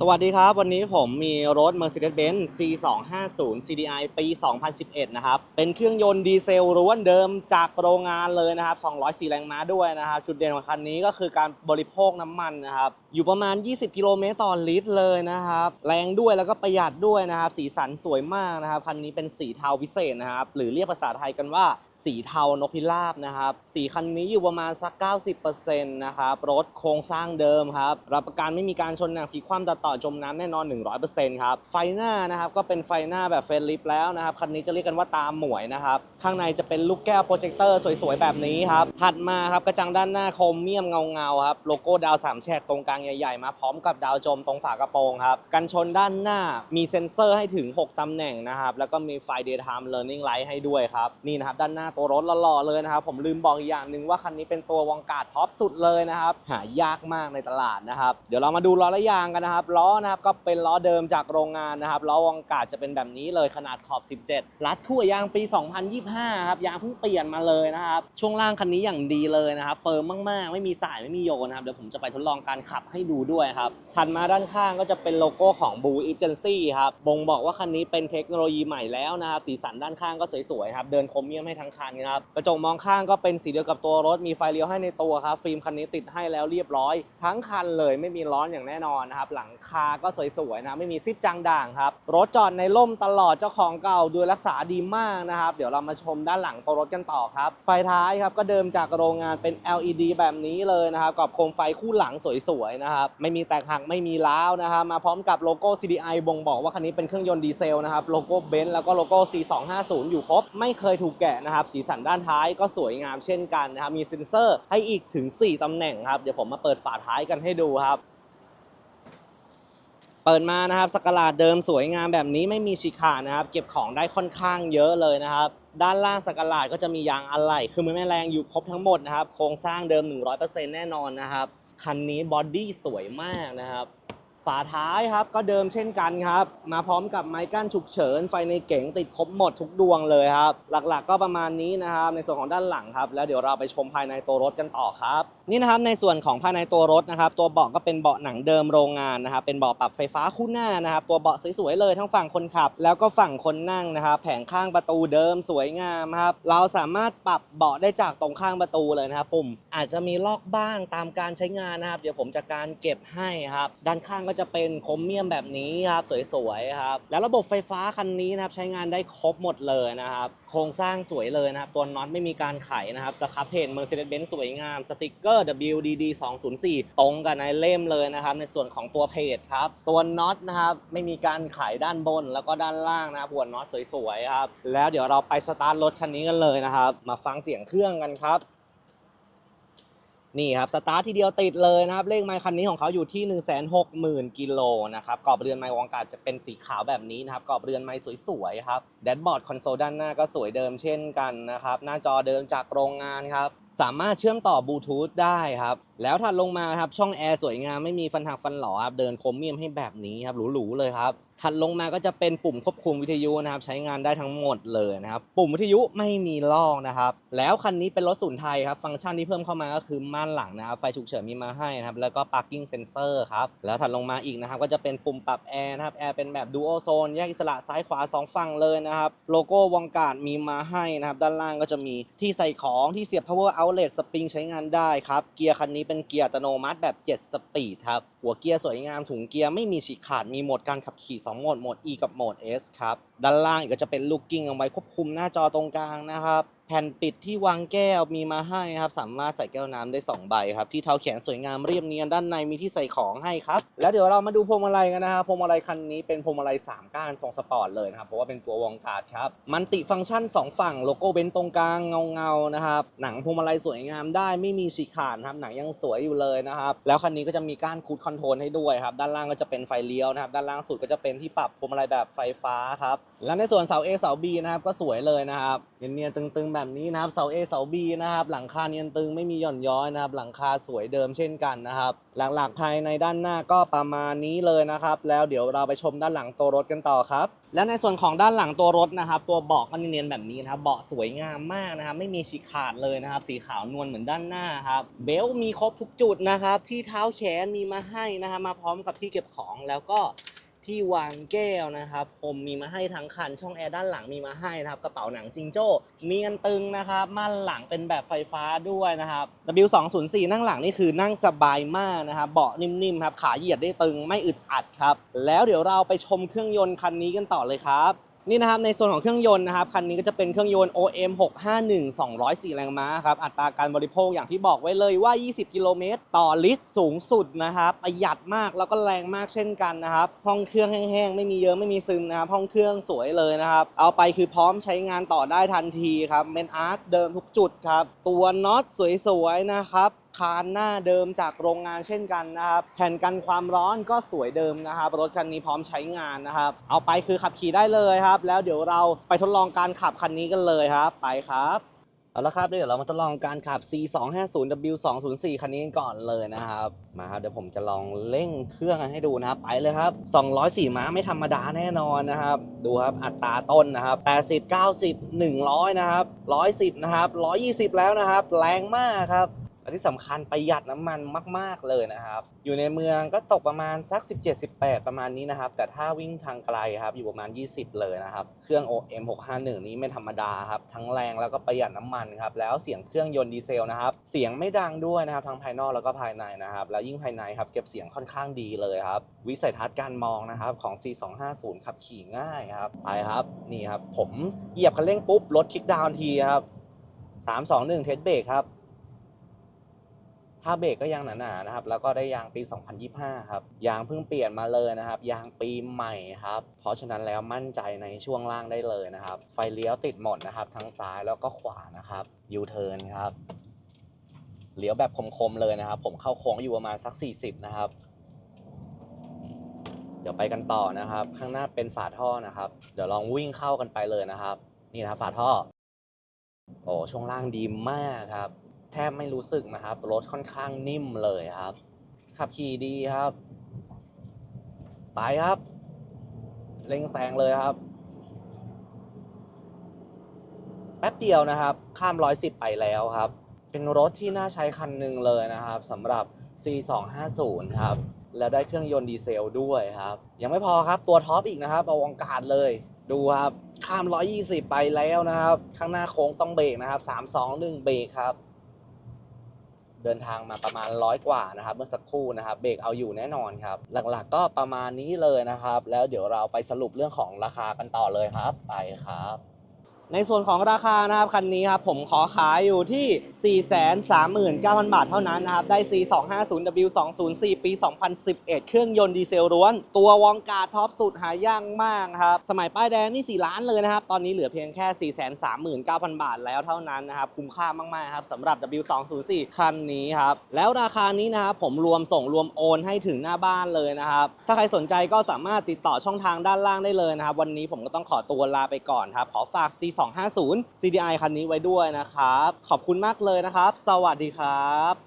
สวัสดีครับ วันนี้ผมมีรถ Mercedes-Benz C250 CDI ปี 2011 นะครับ เป็นเครื่องยนต์ดีเซลล้วนเดิมจากโรงงานเลยนะครับ 204 แรงม้าด้วยนะครับ จุดเด่นของคันนี้ก็คือการบริโภคน้ำมันนะครับ อยู่ประมาณ 20 กิโลเมตรต่อลิตรเลยนะครับ แรงด้วยแล้วก็ประหยัดด้วยนะครับ สีสันสวยมากนะครับ คันนี้เป็นสีเทาพิเศษนะครับ หรือเรียกภาษาไทยกันว่าสีเทานกพิราบนะครับ สีคันนี้อยู่ประมาณสัก 90%นะครับ รถโครงสร้างเดิมครับ รับประกันไม่มีการชนหนักพลิกคว่ำตัดต่อจมน้ำแน่นอน 100%ครับ ไฟหน้านะครับก็เป็นไฟหน้าแบบเฟรนลิฟแล้วนะครับ คันนี้จะเรียกกันว่าตามหมวยนะครับ ข้างในจะเป็นลูกแก้วโปรเจคเตอร์สวยๆ แบบนี้ครับ ถัดมาครับกระจังด้านหน้าโครเมียมเงาๆครับ โลโก้ดาวสามแฉกตรงกลางใหญ่ๆ มาพร้อมกับดาวจมตรงฝากระโปรงครับ กันชนด้านหน้ามีเซ็นเซอร์ให้ถึง 6 ตำแหน่งนะครับ แล้วก็มีไฟ daytime learning light ให้ด้วยครับ นี่นะครับด้านหน้าตัวรถหล่อๆเลยนะครับ ผมลืมบอกอีกอย่างหนึ่งว่าคันนี้เป็นตัววองการ์ดท็อปสุดเลยนะครับ หายากมากในตลาดนะครับ เดี๋ยวเรามาดูล้อและยางกันนะครับล้อนะครับก็เป็นล้อเดิมจากโรงงานนะครับล้อวงการ์ดจะเป็นแบบนี้เลยขนาดขอบ 17 รัดทั่วยางปี 2025 ครับยางเพิ่งเปลี่ยนมาเลยนะครับช่วงล่างคันนี้อย่างดีเลยนะครับเฟิร์มมากๆ ไม่มีสายไม่มีโยนะครับเดี๋ยวผมจะไปทดลองการขับให้ดูด้วยครับถัดมาด้านข้างก็จะเป็นโลโก้ของ Blue Agency ครับบ่งบอกว่าคันนี้เป็นเทคโนโลยีใหม่แล้วนะครับสีสันด้านข้างก็สวยๆครับเดินครเมียมให้ทั้งคันครับกระจกมองข้างก็เป็นสีเดียวกับตัวรถมีไฟเลี้ยวให้ในตัวครับฟิล์มคันนี้ติดให้แล้วเรียบร้อย ทั้งคันเลยไม่มีร้อนอย่างแน่นอนนะครับหลังคาก็สวยๆนะไม่มีซิดจางด่างครับรถจอดในร่มตลอดเจ้าของเก่าดูแลรักษาดีมากนะครับ เดี๋ยวเรามาชมด้านหลังตัวรถกันต่อครับ ไฟท้ายครับก็เดิมจากโรงงานเป็น LED แบบนี้เลยนะครับกับโคมไฟคู่หลังสวยๆนะครับไม่มีแตกหักไม่มีล้าวนะครับมาพร้อมกับโลโก้ CDI บ่งบอกว่าคันนี้เป็นเครื่องยนต์ดีเซลนะครับโลโก้เบนซ์แล้วก็โลโก้ C250 อยู่ครบ ไม่เคยถูกแกะนะครับสีสันด้านท้ายก็สวยงามเช่นกันนะครับมีเซ็นเซอร์ให้อีกถึง 4ตำแหน่งครับเดี๋ยวผมมาเปิดฝาท้ายกันให้ดูครับ เปิดมานะครับสกราดเดิมสวยงามแบบนี้ไม่มีฉีกขาดนะครับ เก็บของได้ค่อนข้างเยอะเลยนะครับ ด้านล่างสกราดก็จะมียางอะไหล่คือมันไม่แรงอยู่ครบทั้งหมดนะครับ โครงสร้างเดิม 100%แน่นอนนะครับ คันนี้บอดี้สวยมากนะครับฝาท้ายครับก็เดิมเช่นกันครับ มาพร้อมกับไม้กั้นฉุกเฉิน ไฟในเก๋งติดครบหมดทุกดวงเลยครับ หลักๆก็ประมาณนี้นะครับ ในส่วนของด้านหลังครับ แล้วเดี๋ยวเราไปชมภายในตัวรถกันต่อครับ นี่นะครับในส่วนของภายในตัวรถนะครับ ตัวเบาะก็เป็นเบาะหนังเดิมโรงงานนะครับเป็นเบาะปรับไฟฟ้าคู่หน้านะครับ ตัวเบาะสวยๆเลยทั้งฝั่งคนขับ แล้วก็ฝั่งคนนั่งนะครับ แผงข้างประตูเดิมสวยงามครับเราสามารถปรับเบาะได้จากตรงข้างประตูเลยนะครับปุ่มอาจจะมีลอกบ้างตามการใช้งานนะครับ เดี๋ยวผมจะการเก็บให้ครับด้านข้างก็จะเป็นโครเมียมแบบนี้ครับสวยๆครับแล้วระบบไฟฟ้าคันนี้นะครับใช้งานได้ครบหมดเลยนะครับ ครงสร้างสวยเลยนะครับ ตัวน็อตไม่มีการไขนะครับสครับเพจ Mercedes-Benz สวยงามสติกเกอร์ WDD 204 ตรงกับในเล่มเลยนะครับ ในส่วนของตัวเพจครับ ตัวน็อตนะครับ ไม่มีการไขด้านบนแล้วก็ด้านล่างนะครับหัวน็อตสวยๆครับ แล้วเดี๋ยวเราไปสตาร์ทรถคันนี้กันเลยนะครับ มาฟังเสียงเครื่องกันครับ นี่ครับสตาร์ททีเดียวติดเลยนะครับเลขไมค์คันนี้ของเขาอยู่ที่ 160,000กิโลนะครับกรอบเรือนไมล์วงการจะเป็นสีขาวแบบนี้นะครับกรอบเรือนไมล์สวยๆครับแดชบอร์ดคอนโซลด้านหน้าก็สวยเดิมเช่นกันนะครับหน้าจอเดิมจากโรงงานครับสามารถเชื่อมต่อบลูทูธได้ครับ แล้วถัดลงมาครับช่องแอร์สวยงามไม่มีฟันหักฟันหลอครับเดินโครเมียมให้แบบนี้ครับหรูๆเลยครับถัดลงมาก็จะเป็นปุ่มควบคุมวิทยุนะครับ ใช้งานได้ทั้งหมดเลยนะครับ ปุ่มวิทยุไม่มีลอกนะครับ แล้วคันนี้เป็นรถศูนไทยครับ ฟังก์ชันที่เพิ่มเข้ามาก็คือม่านหลังนะครับ ไฟฉุกเฉินมีมาให้นะครับ แล้วก็ parking sensor ครับ แล้วถัดลงมาอีกนะครับ ก็จะเป็นปุ่มปรับแอร์นะครับ แอร์เป็นแบบ dual zone แยกอิสระซ้ายขวา 2 ฝั่งเลยนะครับ โลโก้วงการมีมาให้นะครับ ด้านล่างก็จะมีที่ใส่ของที่เสียบ power outlet สปริงใช้งานได้ครับ เกียร์คันนี้เป็นเกียร์อัตโนมัติแบบ 7 สปีดครับ หัวเกียร์สวยงามถุงเกียร์ไม่มีฉีกขาด มีโหมดการขับขี่ 2 โหมด โหมด E กับโหมด S ครับ ด้านล่างกก็จะเป็นลูกกิ้งเอาไว้ควบคุมหน้าจอตรงกลางนะครับ แผ่นปิดที่วางแก้วมีมาให้ครับ สามารถใส่แก้วน้ำได้ 2 ใบครับ ที่เท้าแขนสวยงามเรียบเนียนด้านในมีที่ใส่ของให้ครับ แล้วเดี๋ยวเรามาดูพวงมาลัยกันนะครับพวงมาลัยคันนี้เป็นพวงมาลัย3ก้านทรงสปอร์ตเลยนะครับ เพราะว่าเป็นตัววองการ์ดครับ มันติฟังก์ชัน 2 ฝั่งโลโก้เบนซ์ตรงกลางเงาเงาๆนะครับ หนังพวงมาลัยสวยงามได้ไม่มีฉีกขาดครับหนังยังสวยอยู่เลยนะครับ แล้วคันนี้ก็จะมีก้านคูดคอนโทรลให้ด้วยครับ ด้านล่างก็จะเป็นไฟเลี้ยวนะครับ ด้านล่างสุดก็จะเป็นที่ปรับพวงมาลัยแบบไฟฟ้าครับแล้วในส่วนเสา A เสา B นะครับก็สวยเลยนะครับเนียนๆตึงๆแบบนี้นะครับเสา A เสา B นะครับหลังคาเนียนตึงไม่มีหย่อนย้อยนะครับหลังคาสวยเดิมเช่นกันนะครับหลักๆภายในด้านหน้าก็ประมาณนี้เลยนะครับแล้วเดี๋ยวเราไปชมด้านหลังตัวรถกันต่อครับแล้วในส่วนของด้านหลังตัวรถนะครับ ตัวเบาะก็เนียนๆแบบนี้นะครับเบาะสวยงามมากนะครับไม่มีฉีกขาดเลยนะครับสีขาวนวลเหมือนด้านหน้าครับเบลต์มีครบทุกจุดนะครับที่เท้าแขนมีมาให้นะครับมาพร้อมกับที่เก็บของแล้วก็ ที่วางแก้วนะครับผมมีมาให้ทั้งคัน ช่องแอร์ด้านหลังมีมาให้นะครับ กระเป๋าหนังจิงโจ้เนียนตึงนะครับม่านหลังเป็นแบบไฟฟ้าด้วยนะครับ W204 นั่งหลังนี่คือนั่งสบายมากนะครับเบาะนิ่มๆครับขาเหยียดได้ตึงไม่อึดอัดครับ แล้วเดี๋ยวเราไปชมเครื่องยนต์คันนี้กันต่อเลยครับ นี่นะครับในส่วนของเครื่องยนต์นะครับคันนี้ก็จะเป็นเครื่องยนต์ OM 651 204 แรงม้าครับอัตราการบริโภคอย่างที่บอกไว้เลยว่า 20 กิโลเมตร ต่อลิตรสูงสุดนะครับประหยัดมากแล้วก็แรงมากเช่นกันนะครับห้องเครื่องแห้งๆ ไม่มีเยอะไม่มีซึมนะครับห้องเครื่องสวยเลยนะครับเอาไปคือพร้อมใช้งานต่อได้ทันทีครับเมนอาร์คเดิมทุกจุดครับตัวน็อตสวยๆนะครับ คานหน้าเดิมจากโรงงานเช่นกันนะครับ แผ่นกันความร้อนก็สวยเดิมนะครับ รถคันนี้พร้อมใช้งานนะครับ เอาไปคือขับขี่ได้เลยครับ แล้วเดี๋ยวเราไปทดลองการขับคันนี้กันเลยครับ ไปครับเอาละครับเดี๋ยวเรามาทดลองการขับ C250W204 คันนี้กันก่อนเลยนะครับ มาครับเดี๋ยวผมจะลองเร่งเครื่องให้ดูนะครับ ไปเลยครับ 204 ม้าไม่ธรรมดาแน่นอนนะครับ ดูครับอัตราต้นนะครับ 80 90 100 นะครับ 110 นะครับ 120 แล้วนะครับ แรงมากครับ และที่สำคัญประหยัดน้ำมันมาก ๆ เลยนะครับ อยู่ในเมืองก็ตกประมาณสัก 17-18 ประมาณนี้นะครับ แต่ถ้าวิ่งทางไกลครับอยู่ประมาณ 20 เลยนะครับ เครื่อง OM 651 นี้ไม่ธรรมดาครับ ทั้งแรงแล้วก็ประหยัดน้ำมันครับ แล้วเสียงเครื่องยนต์ดีเซลนะครับ เสียงไม่ดังด้วยนะครับ ทั้งภายนอกแล้วก็ภายในนะครับ แล้วยิ่งภายในครับเก็บเสียงค่อนข้างดีเลยครับ วิสัยทัศน์การมองนะครับของ C250 ขับขี่ง่ายครับ ไปครับ นี่ครับ ผมเหยียบคันเร่งปุ๊บ รถคลิกดาวน์ทีครับ3 2 1เทสเบรกครับ ถ้าเบรกก็ยางหนาๆนะครับ แล้วก็ได้ยางปี 2025 ครับ ยางเพิ่งเปลี่ยนมาเลยนะครับ ยางปีใหม่ครับ เพราะฉะนั้นแล้วมั่นใจในช่วงล่างได้เลยนะครับ ไฟเลี้ยวติดหมดนะครับ ทั้งซ้ายแล้วก็ขวานะครับ ยูเทิร์นครับ เลี้ยวแบบคมๆเลยนะครับ ผมเข้าโค้งอยู่ประมาณสัก 40 นะครับ เดี๋ยวไปกันต่อนะครับ ข้างหน้าเป็นฝาท่อนะครับ เดี๋ยวลองวิ่งเข้ากันไปเลยนะครับ นี่นะครับฝาท่อ โอ้ช่วงล่างดีมากครับ ทบไม่รู้สึกนะครับ รถค่อนข้างนิ่มเลยครับ ขับขี่ดีครับ ไปครับเร่งแซงเลยครับ แป๊บเดียวนะครับ ข้าม 110 ไปแล้วครับ เป็นรถที่น่าใช้คันหนึ่งเลยนะครับสำหรับ C250 ครับ แล้วได้เครื่องยนต์ดีเซลด้วยครับ ยังไม่พอครับตัวท็อปอีกนะครับ เอาวงการเลยดูครับ ข้าม 120 ไปแล้วนะครับ ข้างหน้าโค้งต้องเบรกนะครับ 3 2 1 เบรกครับ เดินทางมาประมาณร้อยกว่านะครับเมื่อสักครู่นะครับเบรกเอาอยู่แน่นอนครับ หลักๆก็ประมาณนี้เลยนะครับ แล้วเดี๋ยวเราไปสรุปเรื่องของราคากันต่อเลยครับ ไปครับ ในส่วนของราคานะครับคันนี้ครับผมขอขายอยู่ที่ 439,000 บาทเท่านั้นนะครับได้ C250W204 ปี 2011 เครื่องยนต์ดีเซลล้วน ตัววองกาดท็อปสุดหายากมากครับสมัยป้ายแดงนี่ 4 ล้านเลยนะครับ ตอนนี้เหลือเพียงแค่ 439,000 บาทแล้วเท่านั้นนะครับ คุ้มค่ามาก ๆ ครับสำหรับ W204 คันนี้ครับ แล้วราคานี้นะครับผมรวมส่งรวมโอนให้ถึงหน้าบ้านเลยนะครับถ้าใครสนใจก็สามารถติดต่อช่องทางด้านล่างได้เลยนะครับวันนี้ผมก็ต้องขอตัวลาไปก่อนครับขอฝาก250 CDI คันนี้ไว้ด้วยนะครับ ขอบคุณมากเลยนะครับ สวัสดีครับ